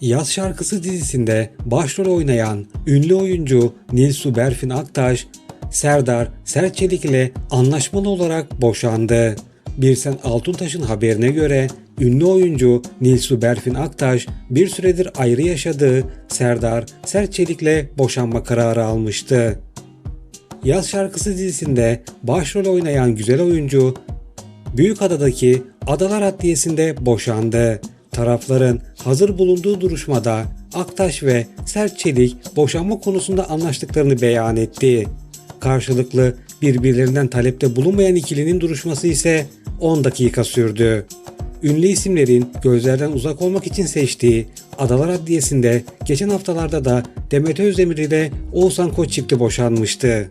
Yaz Şarkısı dizisinde başrol oynayan ünlü oyuncu Nilsu Berfin Aktaş, Serdar Serçelik ile anlaşmalı olarak boşandı. Birsen Altuntaş'ın haberine göre ünlü oyuncu Nilsu Berfin Aktaş bir süredir ayrı yaşadığı Serdar Serçelik ile boşanma kararı almıştı. Yaz Şarkısı dizisinde başrol oynayan güzel oyuncu Büyükada'daki Adalar Adliyesi'nde boşandı. Tarafların hazır bulunduğu duruşmada Aktaş ve Sert Çelik boşanma konusunda anlaştıklarını beyan etti. Karşılıklı birbirlerinden talepte bulunmayan ikilinin duruşması ise 10 dakika sürdü. Ünlü isimlerin gözlerden uzak olmak için seçtiği Adalar Adliyesi'nde geçen haftalarda da Demet Özdemir ile Oğuzhan Koç çifti boşanmıştı.